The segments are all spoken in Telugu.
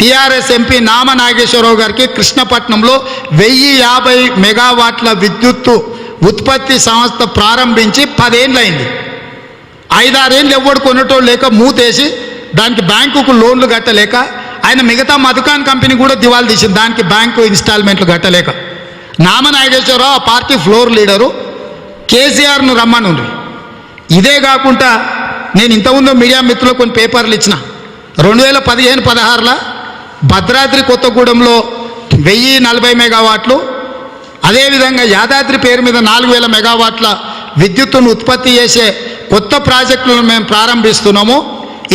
టీఆర్ఎస్ ఎంపీ నామ నాగేశ్వరరావు గారికి కృష్ణపట్నంలో వెయ్యి యాభై మెగావాట్ల విద్యుత్తు ఉత్పత్తి సంస్థ ప్రారంభించి పదేళ్ళైంది ఐదారేళ్ళు ఎవడు కొనటోళ్ళు లేక మూతేసి దానికి బ్యాంకుకు లోన్లు కట్టలేక ఆయన మిగతా మధుకాన్ కంపెనీ కూడా దివాలు తీసింది. దానికి బ్యాంకు ఇన్స్టాల్మెంట్లు కట్టలేక. నామ నాగేశ్వరరావు ఆ పార్టీ ఫ్లోర్ లీడరు. కేసీఆర్ను రమ్మనుండ్రి. ఇదే కాకుండా నేను ఇంతకుముందు మీడియా మిత్రులకు కొన్ని పేపర్లు ఇచ్చిన. రెండు వేల పదిహేను పదహారులో భద్రాద్రి కొత్తగూడెంలో వెయ్యి నలభై మెగావాట్లు అదేవిధంగా యాదాద్రి పేరు మీద నాలుగు వేల మెగావాట్ల విద్యుత్తును ఉత్పత్తి చేసే కొత్త ప్రాజెక్టులను మేము ప్రారంభిస్తున్నాము.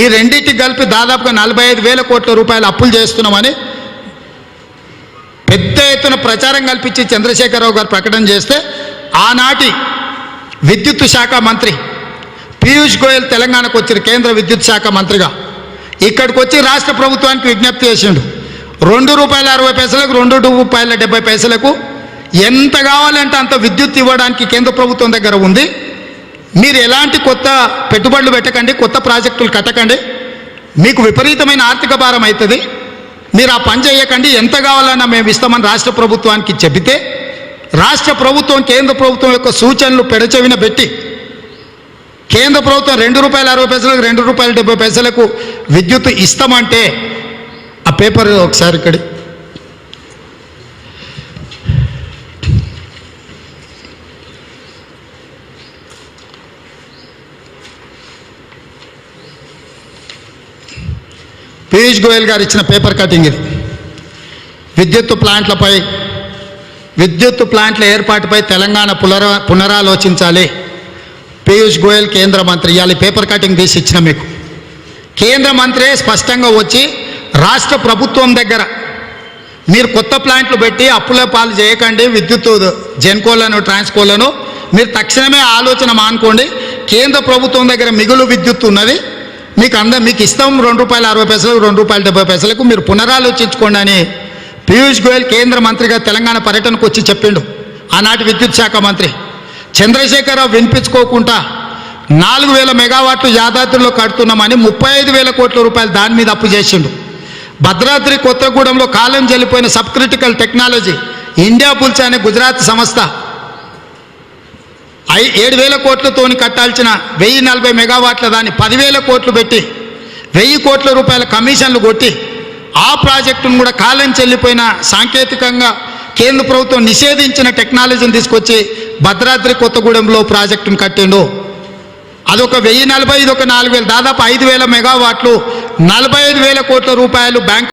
ఈ రెండింటికి కలిపి దాదాపుగా నలభై ఐదు వేల కోట్ల రూపాయలు అప్పులు చేస్తున్నామని పెద్ద ఎత్తున ప్రచారం కల్పించి చంద్రశేఖరరావు గారు ప్రకటన చేస్తే ఆనాటి విద్యుత్ శాఖ మంత్రి పీయూష్ గోయల్ తెలంగాణకు వచ్చిన కేంద్ర విద్యుత్ శాఖ మంత్రిగా ఇక్కడికి వచ్చి రాష్ట్ర ప్రభుత్వానికి విజ్ఞప్తి చేసిండు. రెండు రూపాయల అరవై పైసలకు రెండు రూపాయల డెబ్బై పైసలకు ఎంత కావాలంటే అంత విద్యుత్ ఇవ్వడానికి కేంద్ర ప్రభుత్వం దగ్గర ఉంది. మీరు ఎలాంటి కొత్త పెట్టుబడులు పెట్టకండి కొత్త ప్రాజెక్టులు కట్టకండి. మీకు విపరీతమైన ఆర్థిక భారం అవుతుంది. మీరు ఆ పని చేయకండి ఎంత కావాలన్నా మేము ఇస్తామని రాష్ట్ర ప్రభుత్వానికి చెబితే రాష్ట్ర ప్రభుత్వం కేంద్ర ప్రభుత్వం యొక్క సూచనలు పెడచెవిన పెట్టి కేంద్ర ప్రభుత్వం రెండు రూపాయల అరవై పైసలకు రెండు రూపాయల డెబ్బై పైసలకు విద్యుత్ ఇస్తామంటే ఆ పేపర్ ఒకసారి ఇక్కడ. పీయూష్ గోయల్ గారు ఇచ్చిన పేపర్ కటింగ్ ఇది. విద్యుత్ ప్లాంట్లపై విద్యుత్ ప్లాంట్ల ఏర్పాటుపై తెలంగాణ పునర పునరాలోచించాలి. పీయూష్ గోయల్ కేంద్ర మంత్రి. ఇవాళ పేపర్ కటింగ్ తీసి ఇచ్చిన మీకు. కేంద్ర మంత్రే స్పష్టంగా వచ్చి రాష్ట్ర ప్రభుత్వం దగ్గర మీరు కొత్త ప్లాంట్లు పెట్టి అప్పుల పాలు చేయకండి విద్యుత్ జెన్కోలను ట్రాన్స్కోలను. మీరు తక్షణమే ఆలోచన మానుకోండి. కేంద్ర ప్రభుత్వం దగ్గర మిగులు విద్యుత్ ఉన్నది. మీకు అంద మీకు ఇస్తాం రెండు రూపాయల అరవై పైసలకు రెండు రూపాయల డెబ్బై పైసలకు. మీరు పునరాలోచించుకోండి అని పీయూష్ గోయల్ కేంద్ర మంత్రిగా తెలంగాణ పర్యటనకు వచ్చి చెప్పిండు. ఆనాటి విద్యుత్ శాఖ మంత్రి. చంద్రశేఖరరావు వినిపించుకోకుండా నాలుగు వేల మెగావాట్లు యాదాద్రిలో కడుతున్నామని ముప్పై ఐదు వేల కోట్ల రూపాయలు దాని మీద అప్పు చేసిండు. భద్రాద్రి కొత్తగూడెంలో కాలం చెల్లిపోయిన sub critical technology India pulse అనే గుజరాత్ సంస్థ ఐ ఏడు వేల కోట్లతోని కట్టాల్సిన వెయ్యి నలభై మెగావాట్ల దాన్ని పదివేల కోట్లు పెట్టి వెయ్యి కోట్ల రూపాయల కమిషన్లు కొట్టి ఆ ప్రాజెక్టును కూడా కాలం చెల్లిపోయిన సాంకేతికంగా కేంద్ర ప్రభుత్వం నిషేధించిన టెక్నాలజీని తీసుకొచ్చి భద్రాద్రి కొత్తగూడెంలో ప్రాజెక్టును కట్టిండు. అదొక వెయ్యి నలభై ఇది ఒక నాలుగు వేలు దాదాపు ఐదు వేల మెగావాట్లు నలభై ఐదు వేల కోట్ల రూపాయలు బ్యాంక్